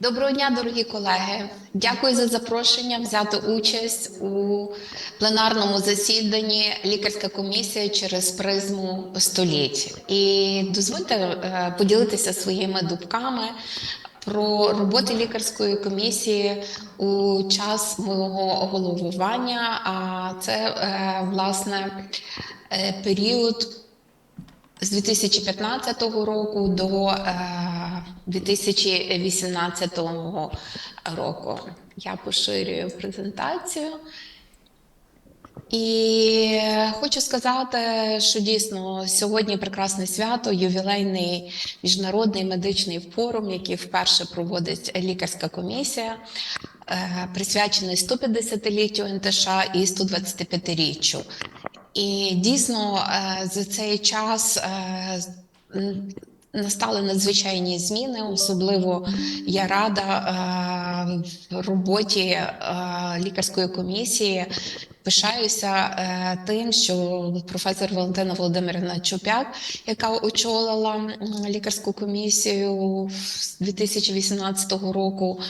Доброго дня, дорогі колеги. Дякую за запрошення взяти участь у пленарному засіданні лікарська комісія через призму століть. І дозвольте е, поділитися своїми думками про роботи лікарської комісії у час мого головування. А це е, власне е, період з 2015 року до 2018 року. Я поширюю презентацію. І хочу сказати, що дійсно сьогодні прекрасне свято, ювілейний міжнародний медичний форум, який вперше проводить лікарська комісія, е, присвячений 150-літтю НТШ і 125-річчю. І дійсно е, за цей час е, настали надзвичайні зміни. Особливо я рада е, в роботі е, лікарської комісії. Пишаюся е, тим, що професор Валентина Володимирівна Чупяк, яка очолила лікарську комісію з 2018 року,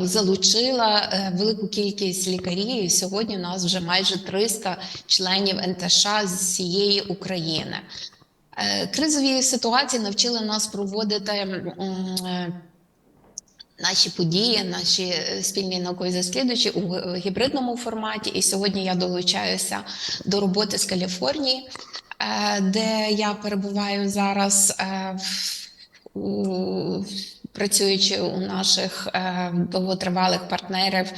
залучила велику кількість лікарів. Сьогодні у нас вже майже 300 членів НТШ з всієї України. Е, Кризові ситуації навчили нас проводити е, наші події, наші е, спільні наукові дослідження у гібридному форматі. І сьогодні я долучаюся до роботи з Каліфорнії, де я перебуваю зараз. в- Працюючи у наших е, довготривалих партнерів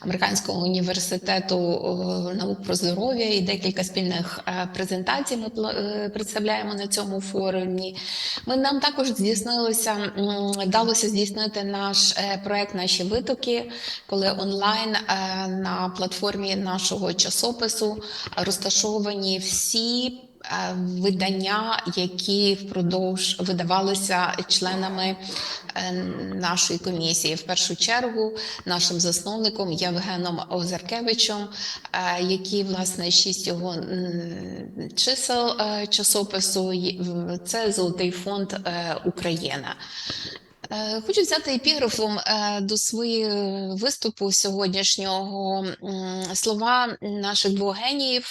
Американського університету е, наук про здоров'я і декілька спільних е, презентацій ми представляємо на цьому форумі. Ми нам також здійснилося вдалося здійснити наш проект Наші витоки, коли онлайн на платформі нашого часопису розташовані всі. Е, Видання, які впродовж видавалися членами е, нашої комісії, в першу чергу нашим засновником Євгеном Озаркевичем, е, який власне шість його чисел часопису це Золотий фонд Україна. Хочу взяти епіграфом до свого виступу сьогоднішнього слова наших двох геніїв,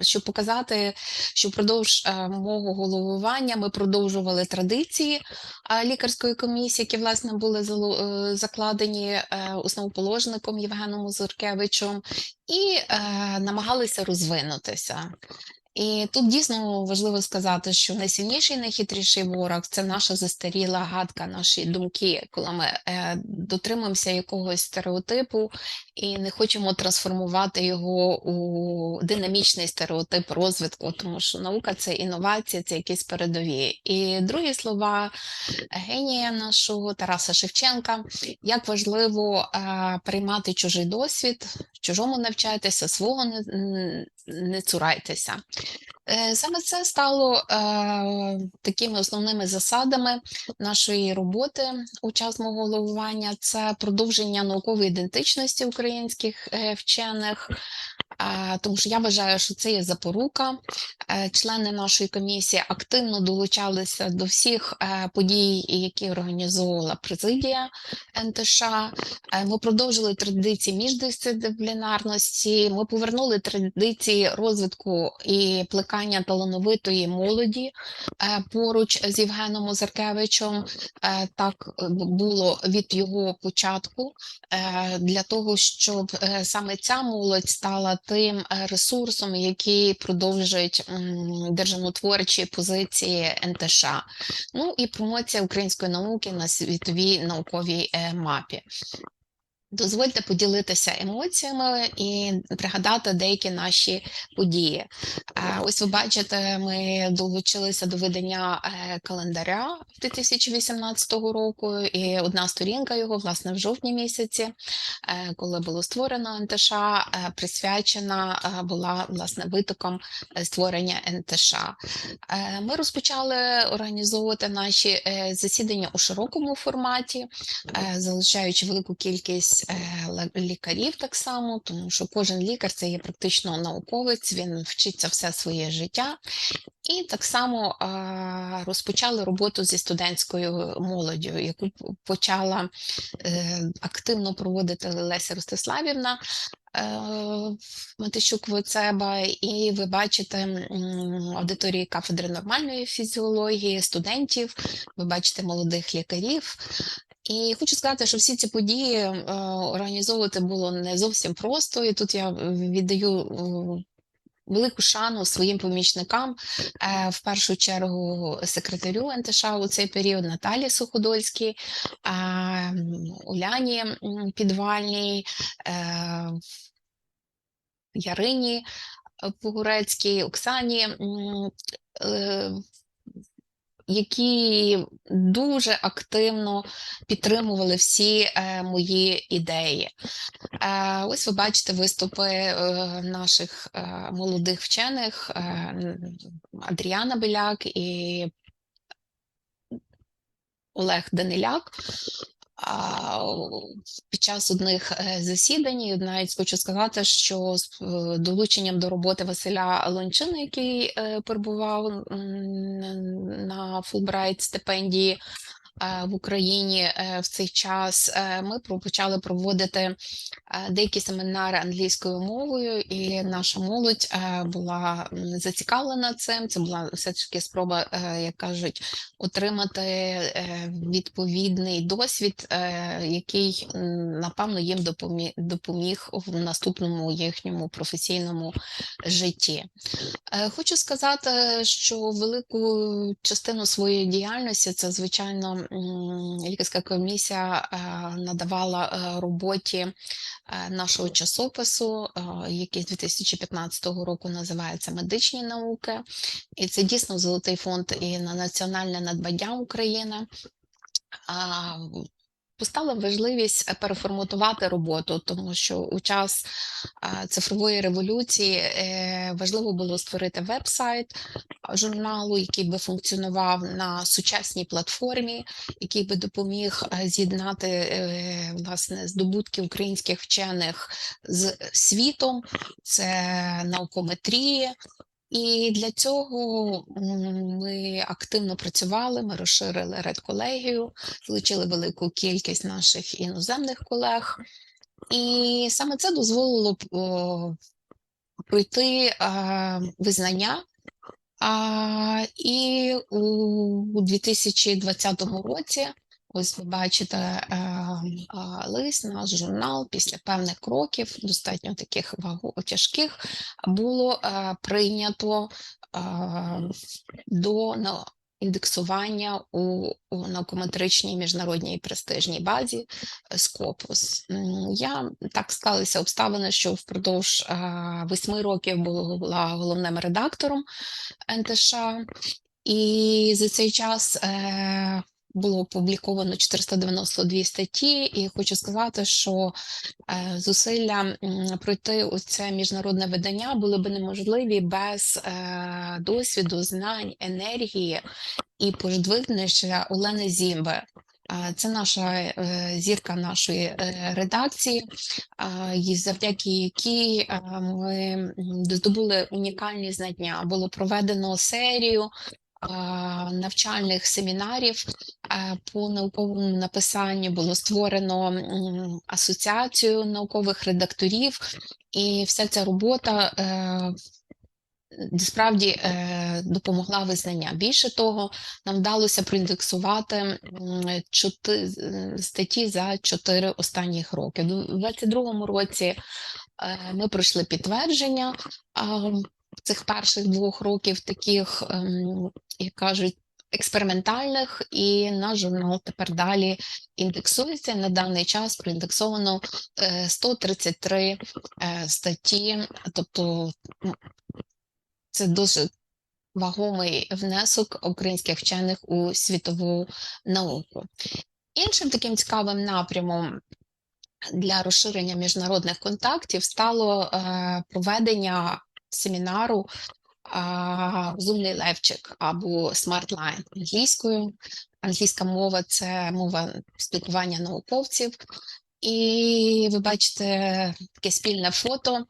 щоб показати, що впродовж е, мого головування ми продовжували традиції е, лікарської комісії, які власне були е, закладені е, основоположником Євгеном Озуркевичем, і е, намагалися розвинутися. І тут дійсно важливо сказати, що найсильніший, найхитріший ворог це наша застаріла гадка, наші думки, коли ми е, дотримуємося якогось стереотипу і не хочемо трансформувати його у динамічний стереотип розвитку, тому що наука це інновація, це якісь передові. І другі слова генія нашого Тараса Шевченка, як важливо е, приймати чужий досвід, чужому навчайтеся, свого не, не цурайтеся. Е, Саме це стало е, такими основними засадами нашої роботи у час мого головування. Це продовження наукової ідентичності українських е, вчених, тому що я вважаю, що це є запорука. Е, Члени нашої комісії активно долучалися до всіх е, подій, які організовувала президія НТШ. Е, Ми продовжили традиції міждисциплінарності. Ми повернули традиції розвитку і плекання талановитої молоді поруч з Євгеном Озаркевичем. Е, Так було від його початку для того, щоб саме ця молодь стала тим е, ресурсом, який продовжують державнотворчі позиції НТШ. Ну і промоція української науки на світовій науковій е, мапі. Дозвольте поділитися емоціями і пригадати деякі наші події. Е, Ось ви бачите, ми долучилися до видання е, календаря 2018 року, і одна сторінка його, власне, в жовтні місяці, е, коли було створено НТШ, присвячена була власне витоком е, створення НТШ. Ми розпочали організовувати наші засідання у широкому форматі, залучаючи велику кількість е, лікарів так само, тому що кожен лікар це є практично науковець, він вчиться все своє життя. І так само розпочали роботу зі студентською молоддю, яку почала е, активно проводити Леся Ростиславівна. е, Матищук Воцеба, і ви бачите аудиторії кафедри нормальної фізіології, студентів, ви бачите молодих лікарів. І хочу сказати, що всі ці події е, організовувати було не зовсім просто. І тут я віддаю е, велику шану своїм помічникам, е, в першу чергу секретарю НТШ у цей період Наталі Суходольській, Уляні Підвальній, Ярині Погурецькій, Оксані. Які дуже активно підтримували всі е, мої ідеї. Е, ось ви бачите виступи е, наших молодих вчених Адріана Беляк і Олег Даниляк. Під час одних е, засідань навіть хочу сказати, що з е, долученням до роботи Василя Лончина, який е, перебував на Фулбрайт стипендії в Україні е, в цей час, е, ми почали проводити е, деякі семінари англійською мовою, і наша молодь е, була зацікавлена цим. Це була все ж таки спроба, е, як кажуть, отримати е, відповідний досвід, е, який напевно їм допоміг, в наступному їхньому професійному житті. Е, Хочу сказати, що велику частину своєї діяльності це звичайно лікарська комісія надавала е, роботі е, нашого часопису, е, який з 2015 року називається Медичні науки, і це дійсно золотий фонд і на національне надбання України. Постала важливість е, переформатувати роботу, тому що у час цифрової революції е, важливо було створити веб-сайт журналу, який би функціонував на сучасній платформі, який би допоміг е, з'єднати власне здобутки українських вчених з світом. Це наукометрія. І для цього ми активно працювали. Ми розширили редколегію, залучили велику кількість наших іноземних колег, і саме це дозволило пройти визнання. А, і у 2020 році, ось ви бачите е, а, лист, наш журнал після певних кроків, достатньо таких вагу тяжких, було е, прийнято е, до на, індексування у, у наукометричній міжнародній престижній базі е, Scopus. М, Я так склалися обставини, що впродовж е, восьми років була головним редактором НТШ, і за цей час е, було опубліковано 492 статті, і хочу сказати, що е, зусилля пройти у це міжнародне видання були б неможливі без е, досвіду, знань, енергії і пождвигнення Олени Зімби. Е, Це наша зірка нашої редакції, і завдяки якій ми здобули унікальні знання. Було проведено серію навчальних семінарів е, по науковому написанню. Було створено асоціацію наукових редакторів, і вся ця робота. е, Справді е, допомогла визнання. Більше того, нам вдалося проіндексувати статті за чотири останніх роки. У 2022 році е, ми пройшли підтвердження цих перших двох років, таких, ем, як кажуть, експериментальних, і наш журнал тепер далі індексується. На даний час проіндексовано е, 133 е, статті, тобто це дуже вагомий внесок українських вчених у світову науку. Іншим таким цікавим напрямом для розширення міжнародних контактів стало е, проведення семінару Розумний левчик або Line англійською. Англійська мова це мова спілкування науковців. І ви бачите таке спільне фото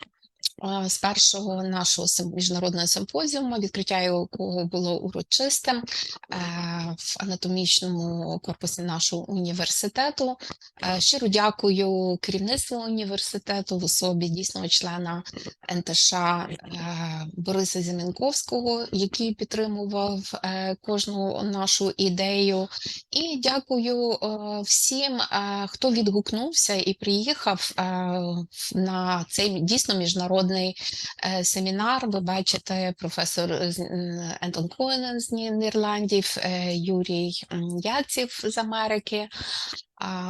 з першого нашого міжнародного симпозіуму, відкриття якого було урочистим е, в анатомічному корпусі нашого університету. Е, Щиро дякую керівництву університету в особі дійсного члена НТШ е, Бориса Зімінковського, який підтримував кожну нашу ідею. І дякую всім, хто відгукнувся і приїхав на цей дійсно міжнародний е, семінар. Ви бачите, професор Ентон Коенен з Ні- Нідерландів, е, Юрій Яців з Америки.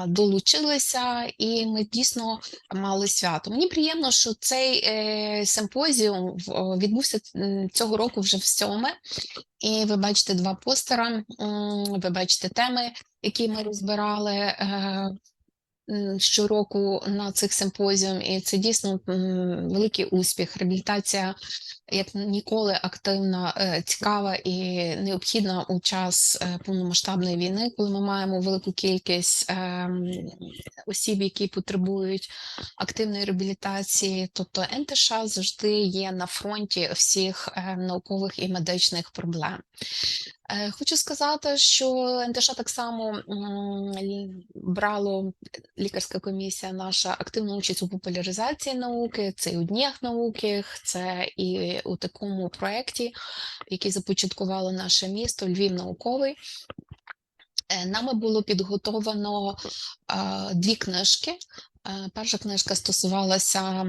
Долучилися, і ми дійсно мали свято. Мені приємно, що цей е, симпозіум відбувся цього року вже в сьоме. І ви бачите два постера, ви бачите теми, які ми розбирали е, щороку на цих симпозіум. І це дійсно великий успіх. Реабілітація як ніколи активна, е, цікава і необхідна у час е, повномасштабної війни, коли ми маємо велику кількість ем, осіб, які потребують активної реабілітації. Тобто НТШ завжди є на фронті всіх е, наукових і медичних проблем. Е, Хочу сказати, що НТШ так само брало лікарська комісія наша активну участь у популяризації науки, це і у днях науки, це і у такому проєкті, який започаткувало наше місто Львів науковий. Е, Нами було підготовлено е, дві книжки. Е, Перша книжка стосувалася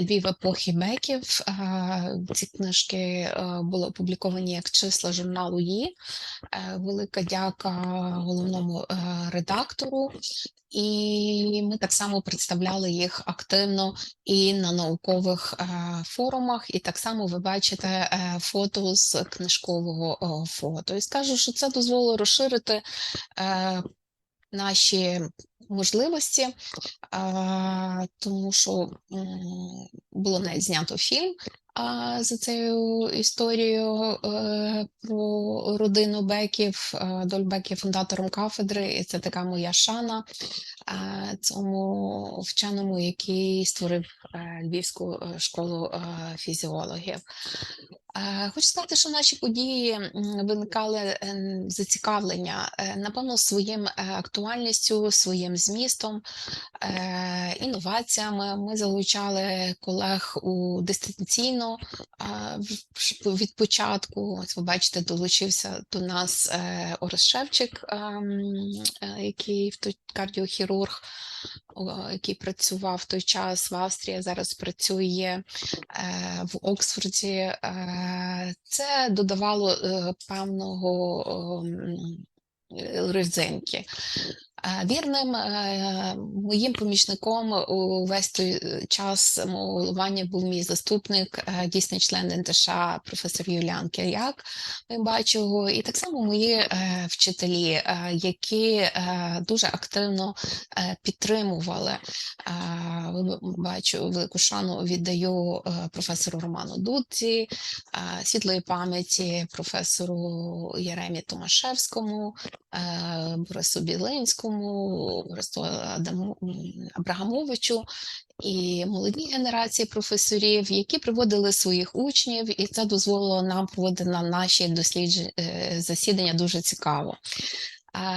Львів епохи Беків. Е, Ці книжки е, були опубліковані як числа журналу «Ї». Велика дяка головному редактору. І ми так само представляли їх активно і на наукових форумах. І так само ви бачите фото з книжкового фото. І скажу, що це дозволило розширити наші можливості, тому що було навіть знято фільм за цією історією е, про родину Беків, е, Доль Бек є фундатором кафедри, і це така моя шана цьому вченому, який створив е, Львівську е, школу фізіологів. Е, Хочу сказати, що наші події виникали е, зацікавлення, е, напевно, своїм е, актуальністю, своїм змістом, інноваціями. Ми залучали колег у дистанційно від початку. Ось ви бачите, долучився до нас Орес Шевчик, ем, який кардіохірург, який працював в той час в Австрії, зараз працює е, в Оксфорді. Е, Це додавало е, певного ем, е, ризинки. Е, Вірним е, моїм помічником у весь той е, час мого був мій заступник, е, дійсний член НТШ, професор Юліан Киряк. Ми бачимо його, і так само мої е, вчителі, е, які е, дуже активно е, підтримували. Е, Бачу велику шану віддаю е, професору Роману Дудці, е, світлої пам'яті професору Єремі Томашевському, е, Борису Білинському, Борису Адаму- Абрагамовичу і молодій генерації професорів, які приводили своїх учнів, і це дозволило нам проводити на наші дослідження засідання дуже цікаво.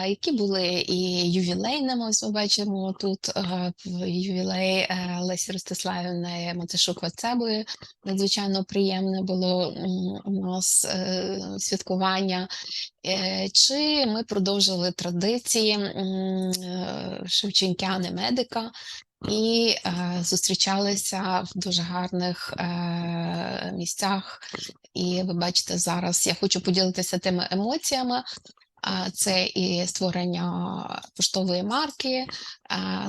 Які були і ювілейними, ось ми бачимо тут е, ювілей е, Лесі Ростиславівни Матишук Вацебої. Надзвичайно приємне було у нас е, святкування. Чи ми продовжили традиції шевченкяни медика і е, зустрічалися в дуже гарних е, місцях. І ви бачите зараз, я хочу поділитися тими емоціями. Це і створення поштової марки,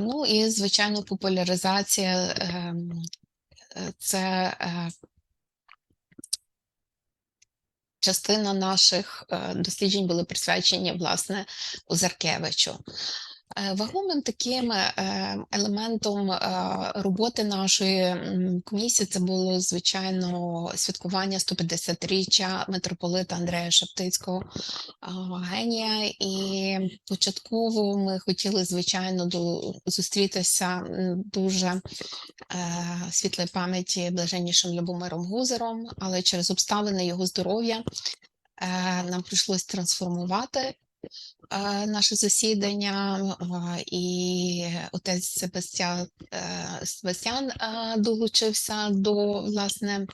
ну і звичайно популяризація. ем, Це е, частина наших е, досліджень були присвячені власне Озаркевичу. Е, Вагомим таким е, елементом е, роботи нашої комісії це було звичайно святкування 150-річчя митрополита Андрея Шептицького генія. І початково ми хотіли, звичайно, зустрітися дуже світлої пам'яті блаженнішим Любомиром Гузером, але через обставини його здоров'я нам прийшлось трансформувати наше засідання, е, і отець Себастьян, е, Себастьян е, долучився до власне е,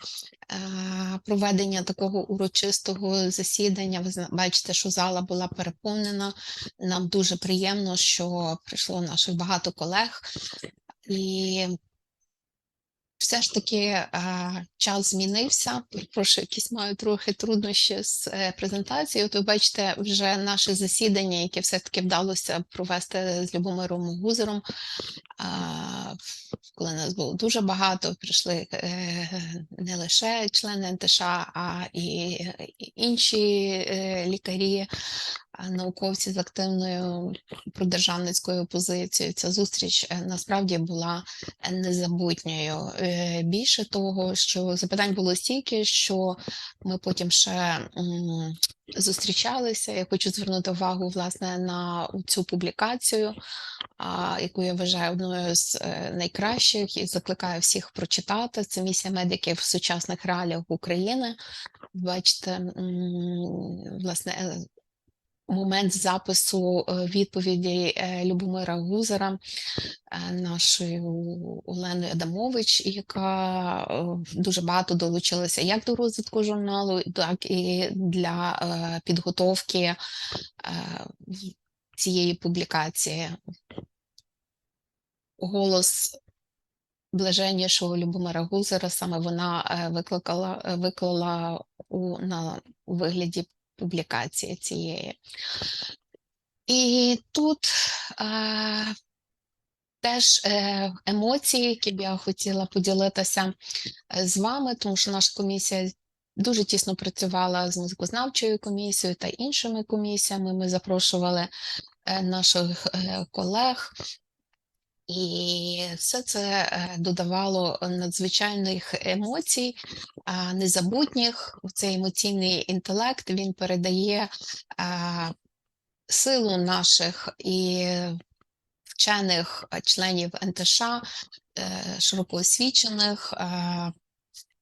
проведення такого урочистого засідання. Ви бачите, що зала була переповнена. Нам дуже приємно, що прийшло наших багато колег. І все ж таки е, час змінився. Прошу, якісь маю трохи труднощі з е, презентацією. Ви бачите, вже наше засідання, яке все-таки вдалося провести з Любомиром Гузером. а, Коли нас було дуже багато, прийшли е, не лише члени НТШ, а і і інші е, лікарі, науковці з активною продержавницькою позицією. Ця зустріч е, насправді була незабутньою. Е, Більше того, що запитань було стільки, що ми потім ще зустрічалися. Я хочу звернути увагу власне на цю публікацію, яку я вважаю одною з е, найкращих і закликаю всіх прочитати. Це місія медиків в сучасних реаліях України. Бачите, власне. Момент запису е, відповіді е, Любомира Гузера е, нашою Оленою Адамович, яка дуже багато долучилася як до розвитку журналу, так і для підготовки цієї публікації. Голос блаженнішого Любомира Гузера саме вона викликала, виклала у, на, у вигляді публікації цієї. І тут е, теж е, емоції, які б я хотіла поділитися е, з вами, тому що наша комісія дуже тісно працювала з музикознавчою комісією та іншими комісіями. Ми запрошували е, наших е, колег. І все це е, додавало надзвичайних емоцій, незабутніх. Цей емоційний інтелект він передає силу наших і вчених членів НТШ, широкоосвічених, е,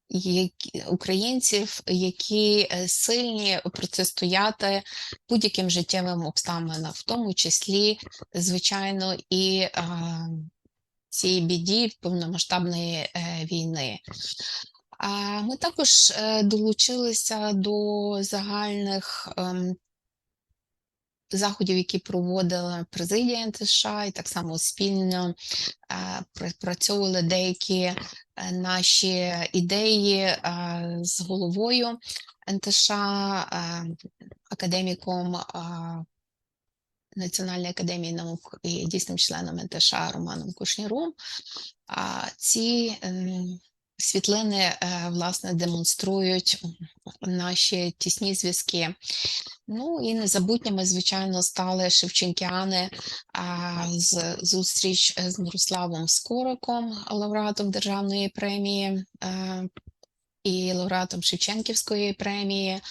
які- українців, які е, сильні протистояти будь-яким життєвим обставинам, в тому числі, звичайно, і е, цій біді повномасштабної е, війни. Ми також е, долучилися до загальних ем, заходів, які проводила президія НТШ, і так само спільно е, працювали деякі е, наші ідеї е, з головою НТШ, академіком Національної академії наук і дійсним членом НТШ Романом Кушніром. Ці ем, світлини е, власне демонструють наші тісні зв'язки. Ну і незабутніми, звичайно, стали шевченкіани з зустріч з Мирославом Скориком, лауреатом державної премії. І лауреатом Шевченківської премії,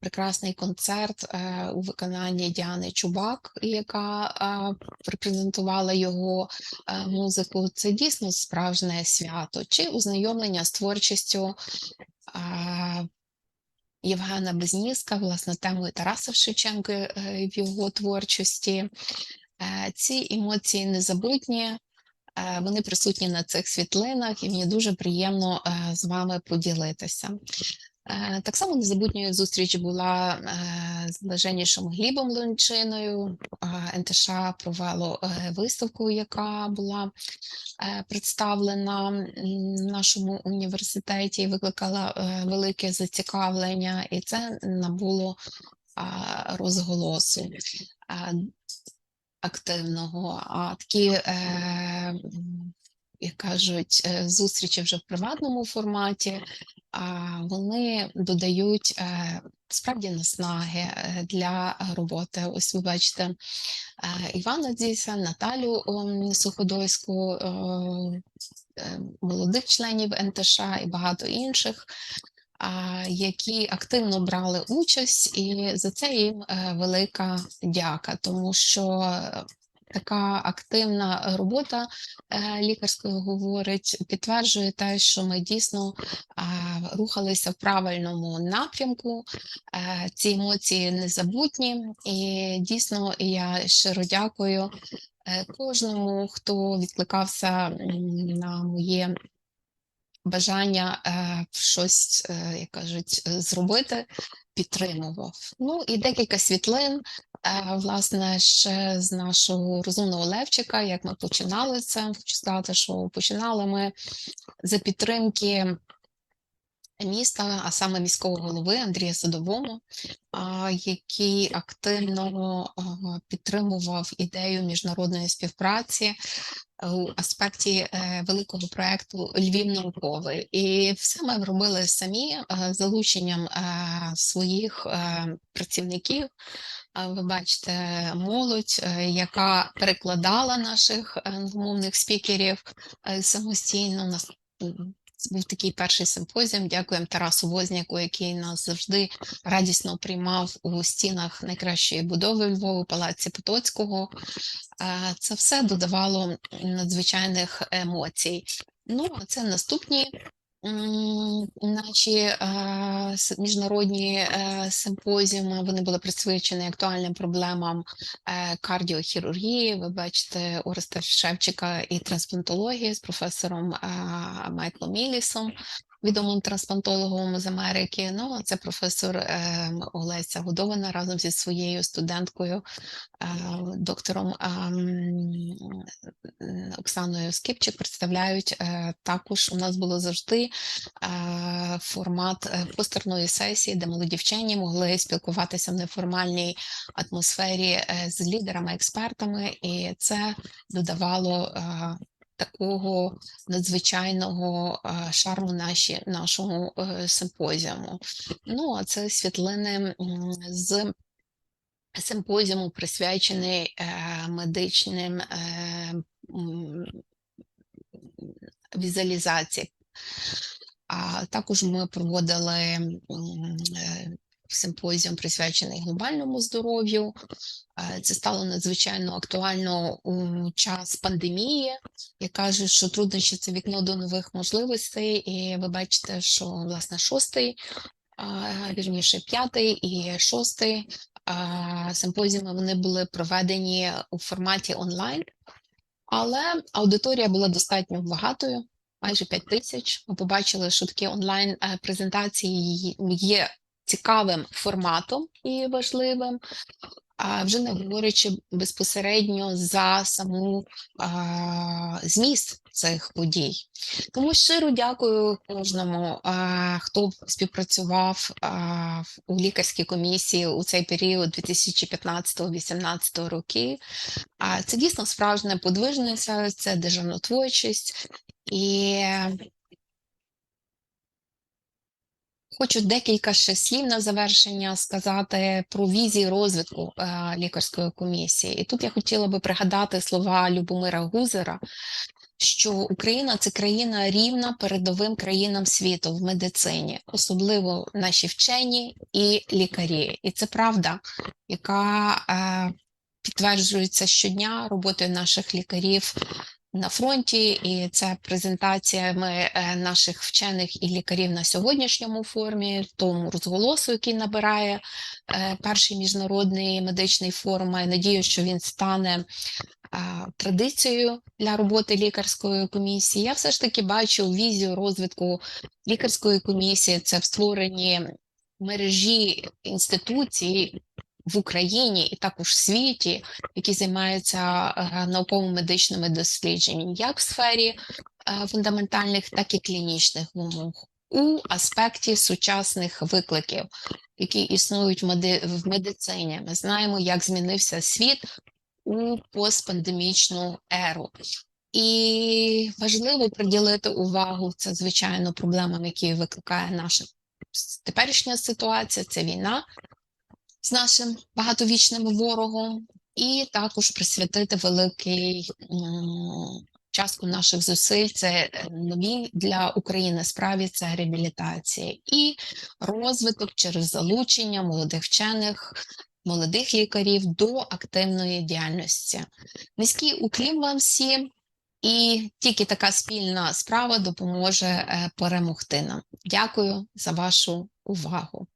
прекрасний концерт е, у виконанні Діани Чубак, яка е, репрезентувала його е, музику. Це дійсно справжнє свято чи ознайомлення з творчістю Євгена Безніска, власне, темою Тараса Шевченка в його творчості. Ці емоції незабутні, вони присутні на цих світлинах, і мені дуже приємно е, з вами поділитися. Е, Так само незабутньою зустріч була е, з блаженнішим Глібом Лончиною. Е, НТШ провело е, виставку, яка була е, представлена в нашому університеті, і викликала е, велике зацікавлення, і це набуло розголосу активного. А такі, е, як кажуть, е, зустрічі вже в приватному форматі, а вони додають е, справді наснаги е, для роботи. Ось ви бачите е, Івана Дзіса, Наталю ем, Суходольську, е, е, молодих членів НТШ і багато інших. Які активно брали участь, і за це їм е, велика дяка, тому що е, така активна робота е, лікарською говорить, підтверджує те, що ми дійсно рухалися в правильному напрямку. Ці емоції незабутні, і дійсно я щиро дякую кожному, хто відкликався на моє. Бажання е, щось, е, як кажуть, е, зробити, підтримував. Ну і декілька світлин, е, власне, ще з нашого розумного Левчика, як ми починали це. Хочу сказати, що починали ми за підтримки міста, а саме міського голови Андрія Садового, а, який активно підтримував ідею міжнародної співпраці у аспекті е, великого проекту Львів науковий. І все ми робили самі е, залученням е, своїх працівників. Ви бачите молодь, яка перекладала наших англомовних спікерів самостійно. Це був такий перший симпозіум. Дякуємо Тарасу Возняку, який нас завжди радісно приймав у стінах найкращої будови Львову, палаці Потоцького. Е, Це все додавало надзвичайних емоцій. Ну, а це наступні наші е, міжнародні е, симпозіуми. Вони були присвячені актуальним проблемам е, кардіохірургії. Ви бачите Ореста Шевчика і трансплантології з професором е, Майклом Мілісом, відомим трансплантологом з Америки. Ну, це професор е, Олеся Годована разом зі своєю студенткою, е, доктором м, Оксаною Скипчик представляють е, також. У нас було завжди е, формат е, постерної сесії, де молоді вчені могли спілкуватися в неформальній атмосфері е, з лідерами, експертами, і це додавало. е, Такого надзвичайного шарму наші, нашому е, симпозіуму. Ну, а це світлини з симпозіуму, присвячений е, медичним е, візуалізації. А також ми проводили симпозіум, присвячений глобальному здоров'ю. Е, Це стало надзвичайно актуально у час пандемії. Я кажу, що труднощі це вікно до нових можливостей, і ви бачите, що власне шостий, вірніше, п'ятий і шостий симпозіуми вони були проведені у форматі онлайн, але аудиторія була достатньо багатою, майже 5 тисяч. Ми побачили, що такі онлайн е, презентації є цікавим форматом і важливим. Вже не говорячи безпосередньо за саму а, зміст цих подій. Тому щиро дякую кожному, а, хто співпрацював а, у лікарській комісії у цей період 2015-2018 років. А це дійсно справжня подвижниця, це державна творчість. І Хочу декілька ще слів на завершення сказати про візію розвитку е, лікарської комісії. І тут я хотіла би пригадати слова Любомира Гузера, що Україна це країна рівна передовим країнам світу в медицині, особливо наші вчені і лікарі. І це правда, яка е, підтверджується щодня роботою наших лікарів на фронті, і це презентаціями е, наших вчених і лікарів на сьогоднішньому формі, тому розголосу, який набирає е, перший міжнародний медичний форум. Маю надію, що він стане е, традицією для роботи лікарської комісії. Я все ж таки бачу візію розвитку лікарської комісії. Це в створенні мережі інституцій. В Україні і також в світі, які займаються е, науково-медичними дослідженнями, як в сфері е, фундаментальних, так і клінічних вимог у аспекті сучасних викликів, які існують в меди- в медицині. Ми знаємо, як змінився світ у постпандемічну еру. І важливо приділити увагу це, звичайно, проблемам, які викликає наша теперішня ситуація це війна з нашим багатовічним ворогом, і також присвятити великий частку наших зусиль. Це е, нові для України справі це реабілітація і розвиток через залучення молодих вчених. Молодих лікарів до активної діяльності. Низький уклін вам всім, і тільки така спільна справа допоможе е, перемогти нам. Дякую за вашу увагу.